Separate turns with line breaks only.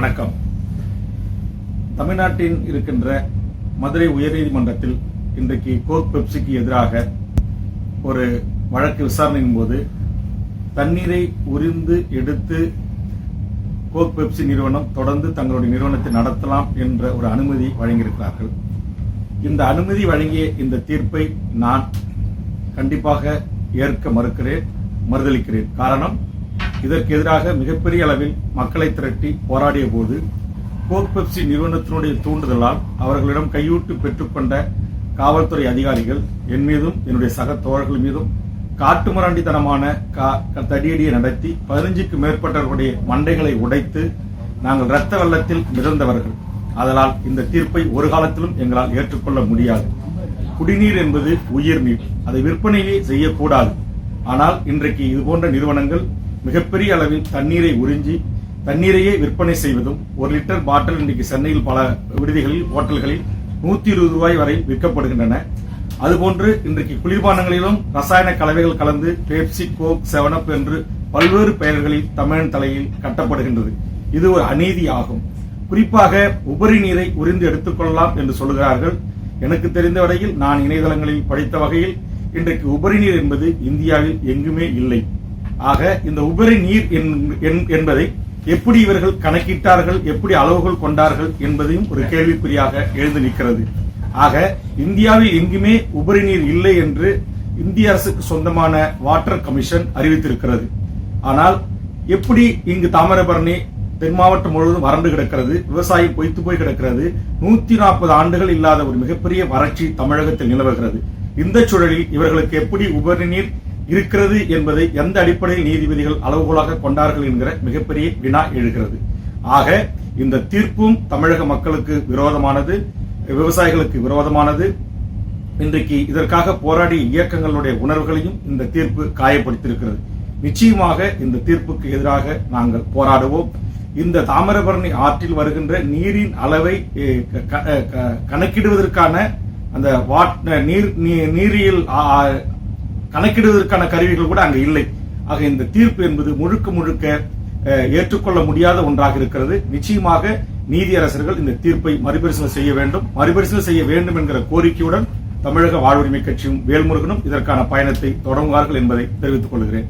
வணக்கம். தமிழ்நாட்டில் இருக்கின்ற மதுரை உயர்நீதிமன்றத்தில் இன்றைக்கு கோக் பெப்சிக்கு எதிராக ஒரு வழக்கு விசாரணையின் போது தண்ணீரை உறிந்து எடுத்து கோக் பெப்சி நிறுவனம் தொடர்ந்து தங்களுடைய நிறுவனத்தை நடத்தலாம் என்ற ஒரு அனுமதி வழங்கியிருக்கிறார்கள். இந்த அனுமதி வழங்கிய இந்த தீர்ப்பை நான் கண்டிப்பாக ஏற்க மறுக்கிறேன் மறுதளிக்கிறேன் காரணம் இதற்கு எதிராக மிகப்பெரிய அளவில் மக்களை திரட்டி போராடிய போது கோக் பெப்சி நிறுவனத்தினுடைய தூண்டுதலால் அவர்களிடம் கையூட்டு பெற்றுக்கொண்ட காவல்துறை அதிகாரிகள் என் மீதும் என்னுடைய சக தோழர்கள் மீதும் காட்டுமிராண்டித்தனமான கா- தடியடியை நடத்தி பதினஞ்சுக்கு மேற்பட்டவர்களுடைய மண்டைகளை உடைத்து நாங்கள் இரத்த வெள்ளத்தில் மிதந்தவர்கள். அதனால் இந்த தீர்ப்பை ஒரு காலத்திலும் எங்களால் ஏற்றுக்கொள்ள முடியாது. குடிநீர் என்பது உயிர் நீர் அதை விற்பனையே செய்யக்கூடாது. ஆனால் இன்றைக்கு இது போன்ற நிறுவனங்கள் மிகப்பெரிய அளவில் தண்ணீரை உறிஞ்சி தண்ணீரையே விற்பனை செய்வதும் ஒரு லிட்டர் பாட்டில் இன்றைக்கு சென்னையில் பல விடுதிகளில் ஹோட்டல்களில் நூத்தி இருபது ரூபாய் வரை விற்கப்படுகின்றன. அதுபோன்று இன்றைக்கு குளிர்பானங்களிலும் ரசாயன கலவைகள் கலந்து பேப்சி கோக் செவனப் என்று பல்வேறு பெயர்களில் தமிழன் தலையில் கட்டப்படுகின்றது. இது ஒரு அநீதி ஆகும் குறிப்பாக உபரி நீரை உறிந்து எடுத்துக்கொள்ளலாம் என்று சொல்கிறார்கள் எனக்கு தெரிந்த வரையில் நான் இணையதளங்களில் படித்த வகையில் இன்றைக்கு உபரி நீர் என்பது இந்தியாவில் எங்குமே இல்லை. ஆக இந்த உபரி நீர் என்பதை எப்படி இவர்கள் கணக்கிட்டார்கள் எப்படி அளவுகள் கொண்டார்கள் என்பதையும் ஒரு கேள்விக்குறியாக எழுந்து நிற்கிறது. ஆக இந்தியாவில் எங்குமே உபரி நீர் இல்லை என்று இந்திய அரசுக்கு சொந்தமான வாட்டர் கமிஷன் அறிவித்திருக்கிறது. ஆனால் எப்படி இங்கு தாமிரபரணி தென் மாவட்டம் முழுவதும் வறண்டு கிடக்கிறது விவசாயம் பொய்த்து போய் கிடக்கிறது நூத்தி நாற்பது ஆண்டுகள் இல்லாத ஒரு மிகப்பெரிய வறட்சி தமிழகத்தில் நிலவுகிறது. இந்த சூழலில் இவர்களுக்கு எப்படி உபரி நீர் இருக்கிறது என்பதை எந்த அடிப்படையில் நீதிபதிகள் அளவுகோலாக கொண்டார்கள் என்கிற மிகப்பெரிய வினா எழுகிறது. ஆக இந்த தீர்ப்பும் தமிழக மக்களுக்கு விரோதமானது விவசாயிகளுக்கு விரோதமானது. இன்றைக்கு இதற்காக போராடிய இயக்கங்களுடைய உணர்வுகளையும் இந்த தீர்ப்பு காயப்படுத்தியிருக்கிறது. நிச்சயமாக இந்த தீர்ப்புக்கு எதிராக நாங்கள் போராடுவோம். இந்த தாமிரபரணி ஆற்றில் வருகின்ற நீரின் அளவை க- க- க- கணக்கிடுவதற்கான அந்த வாட் நீர் நீரியல் கணக்கிடுவதற்கான கருவிகள் கூட அங்கு இல்லை. ஆக இந்த தீர்ப்பு என்பது முழுக்க முழுக்க ஏற்றுக்கொள்ள முடியாத ஒன்றாக இருக்கிறது. நிச்சயமாக நீதியரசர்கள் இந்த தீர்ப்பை மறுபரிசீலனை செய்ய வேண்டும். மறுபரிசீலனை செய்ய வேண்டும் என்கிற கோரிக்கையுடன் தமிழக வாழ்வுரிமை கட்சியும் வேல்முருகனும் இதற்கான பயணத்தை தொடங்குவார்கள் என்பதை தெரிவித்துக் கொள்கிறேன்.